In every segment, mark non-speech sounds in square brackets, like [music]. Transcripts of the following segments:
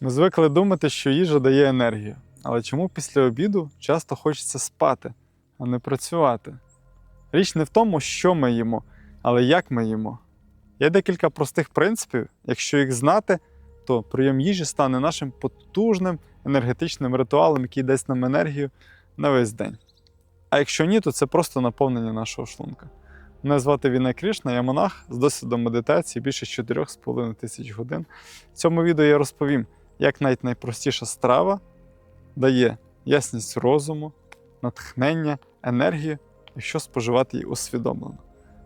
Ми звикли думати, що їжа дає енергію. Але чому після обіду часто хочеться спати, а не працювати? Річ не в тому, що ми їмо, але як ми їмо. Є декілька простих принципів. Якщо їх знати, то прийом їжі стане нашим потужним енергетичним ритуалом, який дасть нам енергію на весь день. А якщо ні, то це просто наповнення нашого шлунка. Мене звати Вінай Кришна, я монах з досвідом медитації більше 4,5 тисяч годин. В цьому відео я розповім, як навіть найпростіша страва дає ясність розуму, натхнення, енергію, якщо споживати її усвідомлено.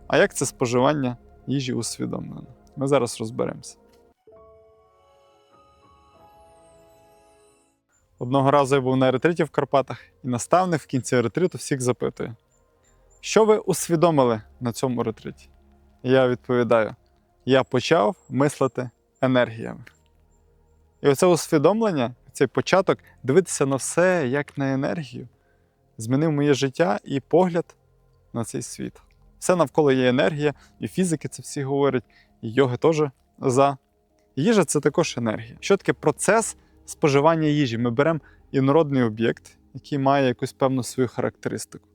А як це споживання їжі усвідомлено? Ми зараз розберемося. Одного разу я був на ретриті в Карпатах, і наставник в кінці ретриту всіх запитує: що ви усвідомили на цьому ретриті? І я відповідаю: я почав мислити енергіями. І оце усвідомлення, цей початок дивитися на все як на енергію, змінив моє життя і погляд на цей світ. Все навколо є енергія, і фізики це всі говорять, і йоги теж за. Їжа це також енергія. Що таке процес споживання їжі? Ми беремо інородний об'єкт, який має якусь певну свою характеристику.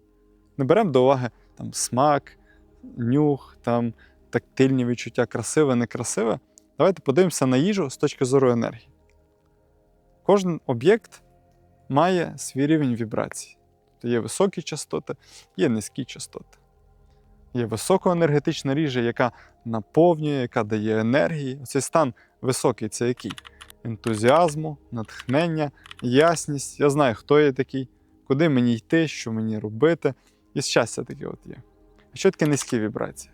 Не беремо до уваги там, смак, нюх, там, тактильні відчуття, красиве, некрасиве. Давайте подивимося на їжу з точки зору енергії. Кожен об'єкт має свій рівень вібрацій. Тобто є високі частоти, є низькі частоти. Є високоенергетична ріжа, яка наповнює, яка дає енергії. Цей стан високий це який? Ентузіазму, натхнення, ясність. Я знаю, хто я такий, куди мені йти, що мені робити. І щастя таке от є. А що таке низькі вібрації?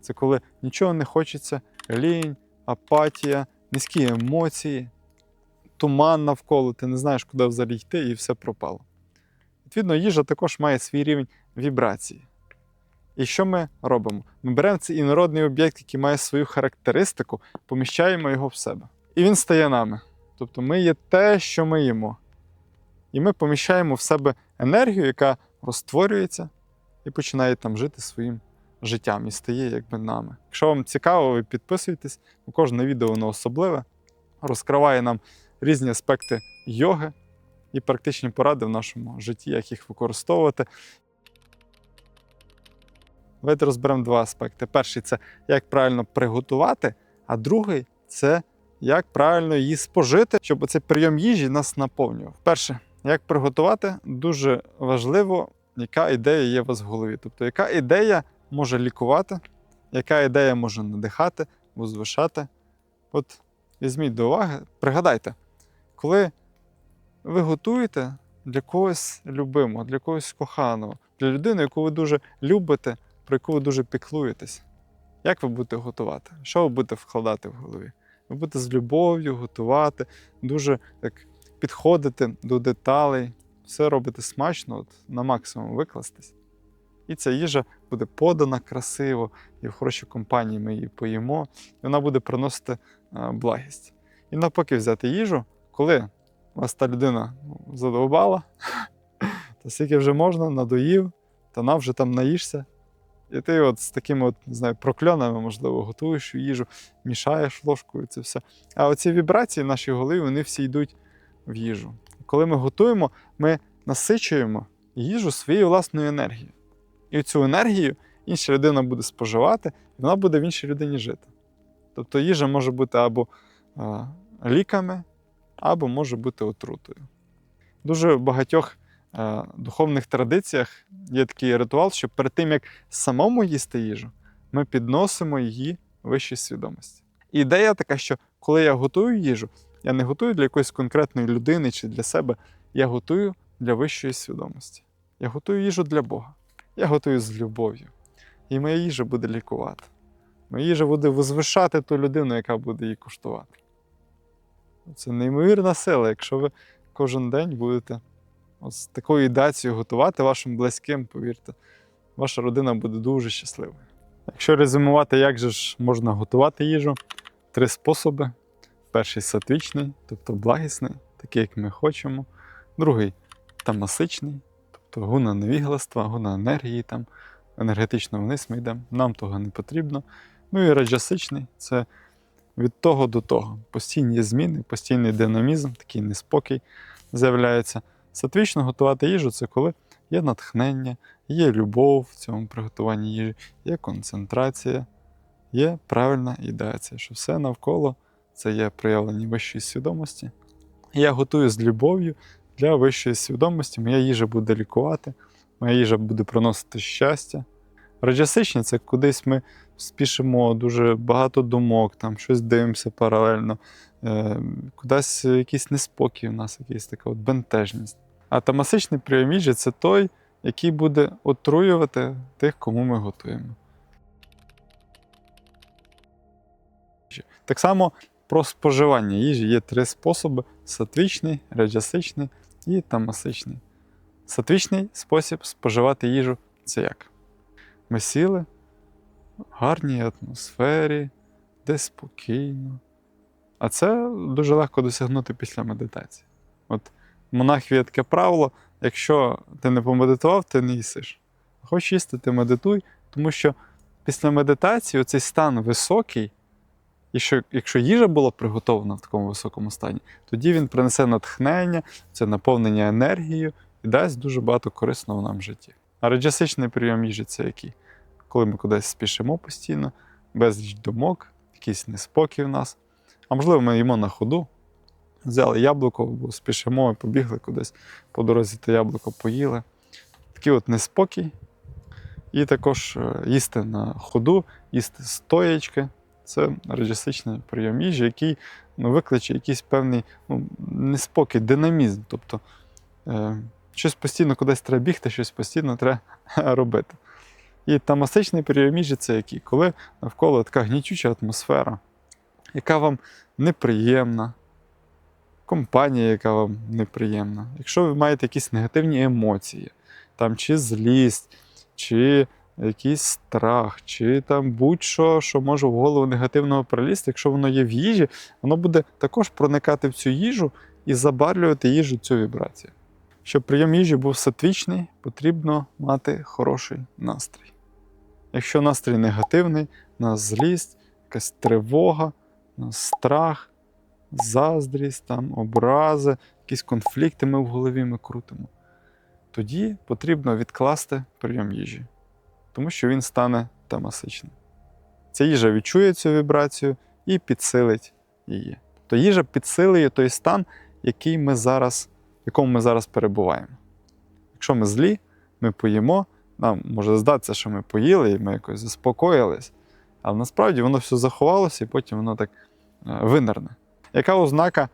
Це коли нічого не хочеться, лінь, апатія, низькі емоції, туман навколо, ти не знаєш, куди взагалі йти, і все пропало. Відповідно, їжа також має свій рівень вібрації. І що ми робимо? Ми беремо цей інородний об'єкт, який має свою характеристику, поміщаємо його в себе. І він стає нами. Тобто ми є те, що ми їмо. І ми поміщаємо в себе енергію, яка розтворюється і починає там жити своїм життям і стає якби нами. Якщо вам цікаво, ви підписуйтесь, бо кожне відео воно особливе, розкриває нам різні аспекти йоги і практичні поради в нашому житті, як їх використовувати. Давайте розберемо два аспекти. Перший це як правильно приготувати, а другий це як правильно її спожити, щоб цей прийом їжі нас наповнював. Перше, як приготувати, дуже важливо, яка ідея є у вас в голові. Тобто, яка ідея може лікувати, яка ідея може надихати, возвишати. От візьміть до уваги, пригадайте, коли ви готуєте для когось любимого, для когось коханого, для людини, яку ви дуже любите, про яку ви дуже піклуєтесь, як ви будете готувати? Що ви будете вкладати в голові? Ви будете з любов'ю готувати, дуже так, підходити до деталей, все робити смачно, от, на максимум викластись. І ця їжа буде подана красиво, і в хорошій компанії ми її поїмо, і вона буде приносити а, благість. І навпаки, взяти їжу, коли вас та людина ну, задовбала, [laughs] то скільки вже можна, надоїв, та нам вже там наїшся. І ти от з такими от, не знаю, прокльонами, можливо, готуєш їжу, мішаєш ложкою це все. А оці вібрації в нашій голові, вони всі йдуть в їжу. Коли ми готуємо, ми насичуємо їжу своєю власною енергією. І цю енергію інша людина буде споживати, і вона буде в іншій людині жити. Тобто їжа може бути або ліками, або може бути отрутою. Дуже в багатьох е, духовних традиціях є такий ритуал, що перед тим, як самому їсти їжу, ми підносимо її вищій свідомості. Ідея така, що коли я готую їжу, я не готую для якоїсь конкретної людини чи для себе, я готую для вищої свідомості. Я готую їжу для Бога. Я готую з любов'ю. І моя їжа буде лікувати. Моя їжа буде возвишати ту людину, яка буде її куштувати. Це неймовірна сила, якщо ви кожен день будете з такою ідацією готувати вашим близьким, повірте, ваша родина буде дуже щасливою. Якщо резюмувати, як же ж можна готувати їжу, три способи. Перший сатвічний, тобто благісний, такий, як ми хочемо. Другий тамасичний, тобто гуна невігластва, гуна енергії, там, енергетично вниз ми йдемо, нам того не потрібно. Ну і раджасичний це від того до того. Постійні зміни, постійний динамізм, такий неспокій з'являється. Сатвічно готувати їжу це коли є натхнення, є любов в цьому приготуванні їжі, є концентрація, є правильна ідеація, що все навколо це є проявлення вищої свідомості. Я готую з любов'ю для вищої свідомості. Моя їжа буде лікувати, моя їжа буде приносити щастя. Раджасичні це кудись ми спішимо, дуже багато думок, там щось дивимося паралельно, е, кудись якийсь неспокій у нас, якась така от бентежність. А тамасичний прийом це той, який буде отруювати тих, кому ми готуємо. Так само про споживання їжі є три способи: сатвічний, раджасичний і тамасичний. Сатвічний спосіб споживати їжу це як? Ми сіли в гарній атмосфері, десь спокійно. А це дуже легко досягнути після медитації. От монах є таке правило: якщо ти не помедитував, ти не їсиш. Хочеш їсти, ти медитуй, тому що після медитації цей стан високий, і що, якщо їжа була приготована в такому високому стані, тоді він принесе натхнення, це наповнення енергією і дасть дуже багато корисного нам в житті. Раджасичний прийом їжі це який? Коли ми кудись спішимо постійно, безліч думок, якийсь неспокій в нас. А можливо, ми їмо на ходу, взяли яблуко, або спішимо і побігли кудись по дорозі, то яблуко поїли. Такий от неспокій. І також е, їсти на ходу, їсти стоячки. Це раджасичний прийом їжі, який ну, викличе якийсь певний ну, неспокій, динамізм. Тобто е, щось постійно кудись треба бігти, щось постійно треба [laughs] робити. І тамасичний прийом їжі це який? Коли навколо така гнітюча атмосфера, яка вам неприємна, компанія, яка вам неприємна. Якщо ви маєте якісь негативні емоції, там чи злість, чи якийсь страх, чи там будь-що, що може в голову негативного прилізти, якщо воно є в їжі, воно буде також проникати в цю їжу і забарвлювати їжу цю вібрацію. Щоб прийом їжі був сатвічний, потрібно мати хороший настрій. Якщо настрій негативний, нас злість, якась тривога, нас страх, заздрість, там, образи, якісь конфлікти ми в голові ми крутимо, тоді потрібно відкласти прийом їжі, тому що він стане тамасичним. Ця їжа відчує цю вібрацію і підсилить її. Тобто їжа підсилює той стан, який ми зараз, в якому ми зараз перебуваємо. Якщо ми злі, ми поїмо, нам може здатися, що ми поїли і ми якось заспокоїлись, але насправді воно все заховалося і потім воно так е, винерне. Яка ознака,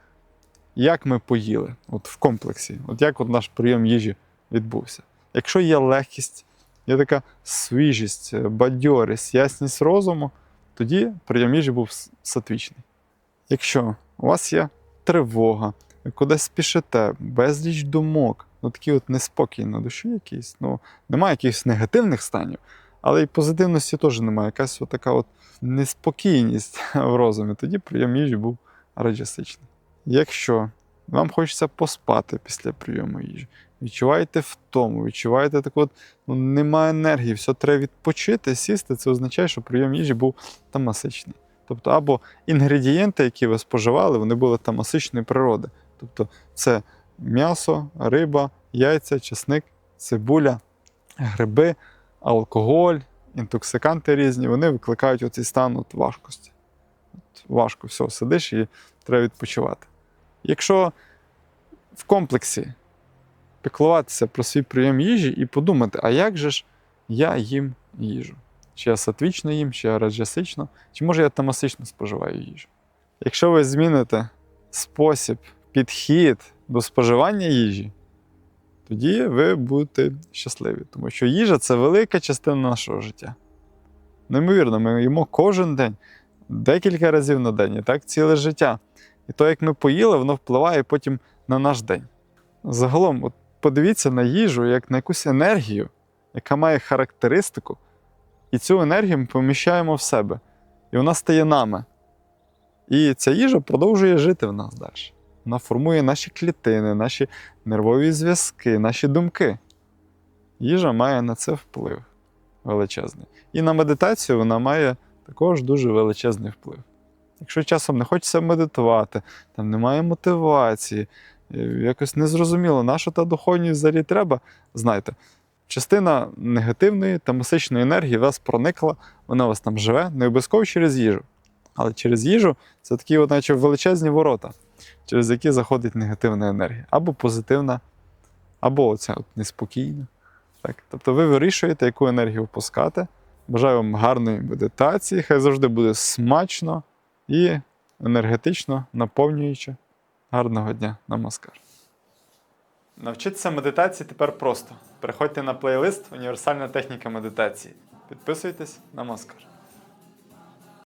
як ми поїли от в комплексі? От як от наш прийом їжі відбувся? Якщо є легкість, є така свіжість, е, бадьорість, ясність розуму, тоді прийом їжі був сатвічний. Якщо у вас є тривога, кудись спішите, безліч думок, ну такий от неспокій на душі якийсь, ну немає якихось негативних станів, але і позитивності теж немає. Якась от така от неспокійність [laughs] в розумі, тоді прийом їжі був раджасичний. Якщо вам хочеться поспати після прийому їжі, відчуваєте втому, відчуваєте так от, ну, немає енергії, все треба відпочити, сісти, це означає, що прийом їжі був тамасичний. Тобто, або інгредієнти, які ви споживали, вони були тамасичної природи. Тобто це м'ясо, риба, яйця, чесник, цибуля, гриби, алкоголь, інтоксиканти різні, вони викликають оцей стан от важкості. От важко все, сидиш і треба відпочивати. Якщо в комплексі піклуватися про свій прийом їжі і подумати, а як же ж я їм їжу? Чи я сатвічно їм, чи я раджасично, чи може я тамасично споживаю їжу. Якщо ви зміните спосіб, підхід до споживання їжі, тоді ви будете щасливі. Тому що їжа це велика частина нашого життя. Неймовірно, ми їмо кожен день, декілька разів на день, і так ціле життя. І то, як ми поїли, воно впливає потім на наш день. Загалом, от подивіться на їжу як на якусь енергію, яка має характеристику, і цю енергію ми поміщаємо в себе. І вона стає нами. І ця їжа продовжує жити в нас далі. Вона формує наші клітини, наші нервові зв'язки, наші думки. Їжа має на це вплив величезний. І на медитацію вона має також дуже величезний вплив. Якщо часом не хочеться медитувати, там немає мотивації, е, якось незрозуміло, на та духовність взагалі треба, знайте, частина негативної та масичної енергії вас проникла, вона вас там живе, не обов'язково через їжу. Але через їжу це такі, от, наче величезні ворота, через які заходить негативна енергія, або позитивна, або оця от неспокійна. Так? Тобто ви вирішуєте, яку енергію впускати. Бажаю вам гарної медитації, хай завжди буде смачно і енергетично наповнююче. Гарного дня, намаскар. Навчитися медитації тепер просто. Переходьте на плейлист Універсальна техніка медитації. Підписуйтесь, намаскар.